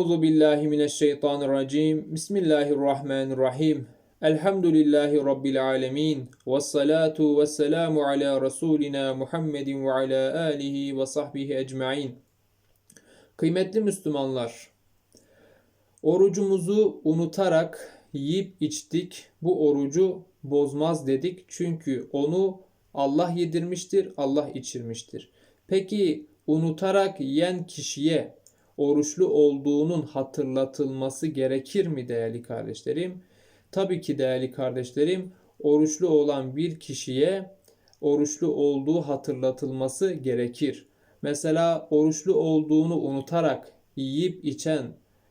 Euzu billahi mineşşeytanirracim. Bismillahirrahmanirrahim. Elhamdülillahi rabbil alamin. Ves salatu vesselamu ala rasulina Muhammedin ve ala alihi ve sahbihi ecmaîn. Kıymetli Müslümanlar, orucumuzu unutarak yiyip içtik. Bu orucu bozmaz dedik. Çünkü onu Allah yedirmiştir, Allah içirmiştir. Peki unutarak yiyen kişiye oruçlu olduğunun hatırlatılması gerekir mi değerli kardeşlerim? Tabii ki değerli kardeşlerim, oruçlu olan bir kişiye oruçlu olduğu hatırlatılması gerekir. Mesela oruçlu olduğunu unutarak yiyip içen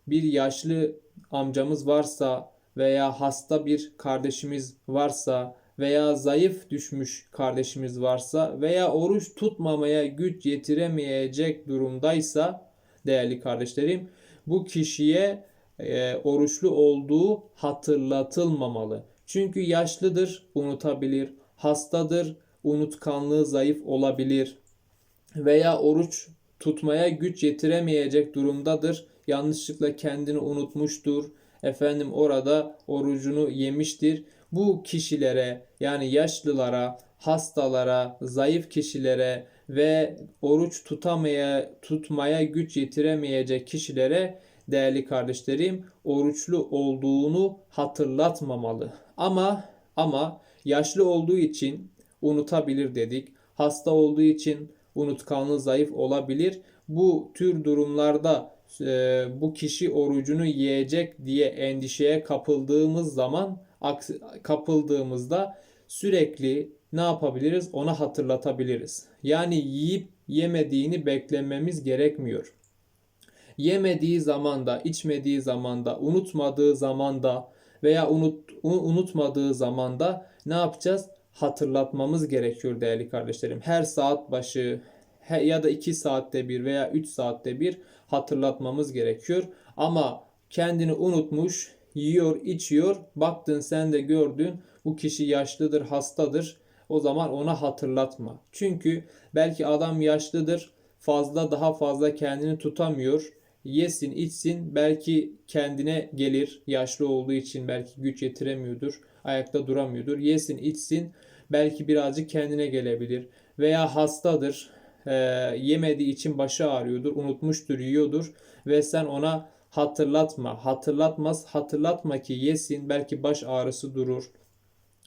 bir yaşlı amcamız varsa veya hasta bir kardeşimiz varsa veya zayıf düşmüş kardeşimiz varsa veya oruç tutmamaya güç yetiremeyecek durumdaysa değerli kardeşlerim bu kişiye e, oruçlu olduğu hatırlatılmamalı. Çünkü yaşlıdır, unutabilir, hastadır, unutkanlığı zayıf olabilir veya oruç tutmaya güç yetiremeyecek durumdadır. Yanlışlıkla kendini unutmuştur. Efendim orada orucunu yemiştir. Bu kişilere yani yaşlılara, hastalara, zayıf kişilere ve oruç tutamaya tutmaya güç yetiremeyecek kişilere değerli kardeşlerim oruçlu olduğunu hatırlatmamalı. Ama ama yaşlı olduğu için unutabilir dedik. Hasta olduğu için unutkanlığı zayıf olabilir. Bu tür durumlarda e, bu kişi orucunu yiyecek diye endişeye kapıldığımız zaman kapıldığımızda sürekli ne yapabiliriz? Ona hatırlatabiliriz. Yani yiyip yemediğini beklememiz gerekmiyor. Yemediği zamanda, içmediği zamanda, unutmadığı zamanda veya unut, unutmadığı zamanda ne yapacağız? Hatırlatmamız gerekiyor değerli kardeşlerim. Her saat başı ya da 2 saatte bir veya 3 saatte bir hatırlatmamız gerekiyor. Ama kendini unutmuş, yiyor, içiyor. Baktın sen de gördün bu kişi yaşlıdır, hastadır. O zaman ona hatırlatma. Çünkü belki adam yaşlıdır, fazla daha fazla kendini tutamıyor. Yesin, içsin, belki kendine gelir. Yaşlı olduğu için belki güç yetiremiyordur, ayakta duramıyordur. Yesin, içsin, belki birazcık kendine gelebilir. Veya hastadır, e, yemediği için başı ağrıyordur, unutmuştur, yiyordur ve sen ona hatırlatma, hatırlatmaz, hatırlatma ki yesin, belki baş ağrısı durur.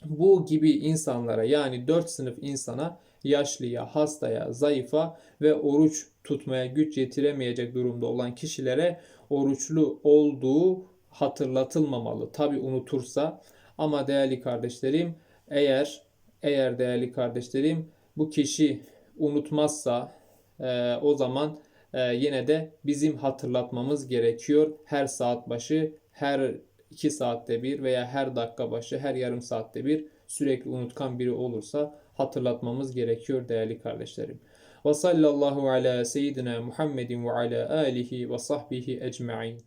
Bu gibi insanlara yani dört sınıf insana yaşlıya, hastaya, zayıfa ve oruç tutmaya güç yetiremeyecek durumda olan kişilere oruçlu olduğu hatırlatılmamalı. Tabi unutursa ama değerli kardeşlerim eğer eğer değerli kardeşlerim bu kişi unutmazsa e, o zaman e, yine de bizim hatırlatmamız gerekiyor. Her saat başı, her 2 saatte bir veya her dakika başı, her yarım saatte bir sürekli unutkan biri olursa hatırlatmamız gerekiyor değerli kardeşlerim. Ve sallallahu ala seyyidina Muhammedin ve ala alihi ve sahbihi ecma'in.